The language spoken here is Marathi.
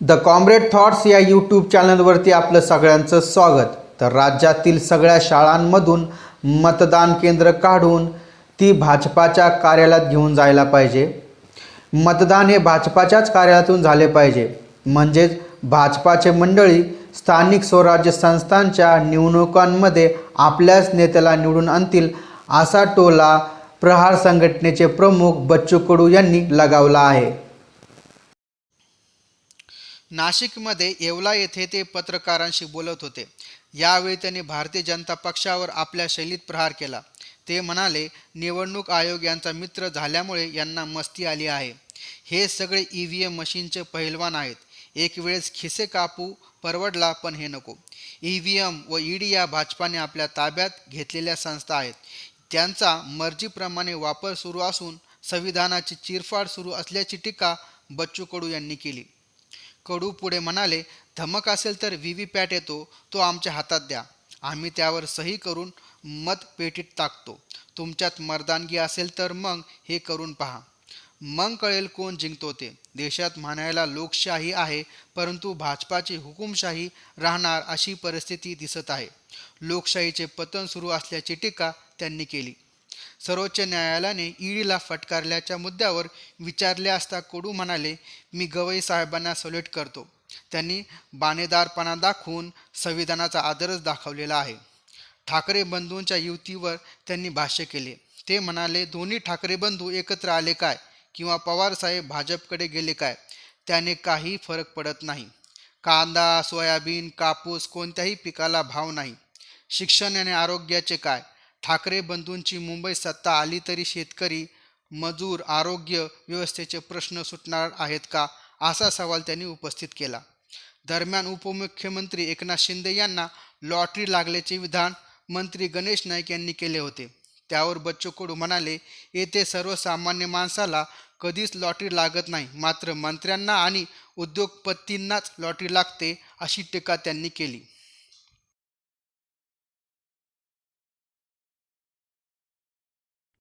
द कॉम्रेड थॉट्स या यूट्यूब चॅनलवरती आपलं सगळ्यांचं स्वागत. तर राज्यातील सगळ्या शाळांमधून मतदान केंद्र काढून ती भाजपाच्या कार्यालयात घेऊन जायला पाहिजे. मतदान हे भाजपाच्याच कार्यालयातून झाले पाहिजे. म्हणजेच भाजपाचे मंडळी स्थानिक स्वराज्य संस्थांच्या निवडणुकांमध्ये आपल्याच नेत्याला निवडून आणतील असा टोला प्रहार संघटनेचे प्रमुख बच्चू कडू यांनी लगावला आहे. नाशिकमध्ये येवला येथे ते पत्रकारांशी बोलत होते. यावेळी त्यांनी भारतीय जनता पक्षावर आपल्या शैलीत प्रहार केला. ते म्हणाले निवडणूक आयोग यांचा मित्र झाल्यामुळे यांना मस्ती आली आहे. हे सगळे ई व्ही एम मशीनचे पहिलवान आहेत. एक वेळेस खिसे कापू परवडला पण हे नको. ई व्ही एम व ईडी या भाजपाने आपल्या ताब्यात घेतलेल्या संस्था आहेत. त्यांचा मर्जीप्रमाणे वापर सुरू असून संविधानाची चिरफाड सुरू असल्याची टीका बच्चू कडू यांनी केली. कडू पुढे म्हणाले धमक असेल तर व्ही व्ही पॅट येतो तो आमच्या हातात द्या. आम्ही त्यावर सही करून मत पेटीत टाकतो. तुमच्यात मर्दानगी असेल तर मग हे करून पहा. मग कळेल कोण जिंकतो ते. देशात म्हणायला लोकशाही आहे परंतु भाजपाची हुकुमशाही राहणार अशी परिस्थिती दिसत आहे. लोकशाहीचे पतन सुरू असल्याची टीका त्यांनी केली. सर्वोच्च न्यायालयाने ईडीला फटकारल्याच्या मुद्द्यावर विचारले असता कोडू म्हणाले मी गवई साहेबांना सल्यूट करतो. त्यांनी बाणेदारपणा दाखवून संविधानाचा आदरच दाखवलेला आहे. ठाकरे बंधूंच्या युतीवर त्यांनी भाष्य केले. ते म्हणाले दोन्ही ठाकरे बंधू एकत्र आले काय? किंवा पवारसाहेब भाजपकडे गेले काय? त्याने काही फरक पडत नाही. कांदा सोयाबीन कापूस कोणत्याही पिकाला भाव नाही. शिक्षण आणि आरोग्याचे काय? ठाकरे बंधूंची मुंबई सत्ता आली तरी शेतकरी मजूर आरोग्य व्यवस्थेचे प्रश्न सुटणार आहेत का? असा सवाल त्यांनी उपस्थित केला. दरम्यान उपमुख्यमंत्री एकनाथ शिंदे यांना लॉटरी लागल्याचे विधान मंत्री गणेश नाईक यांनी केले होते. त्यावर बच्चू कडू म्हणाले येथे सर्वसामान्य माणसाला कधीच लॉटरी लागत नाही. मात्र मंत्र्यांना आणि उद्योगपतींनाच लॉटरी लागते अशी टीका त्यांनी केली.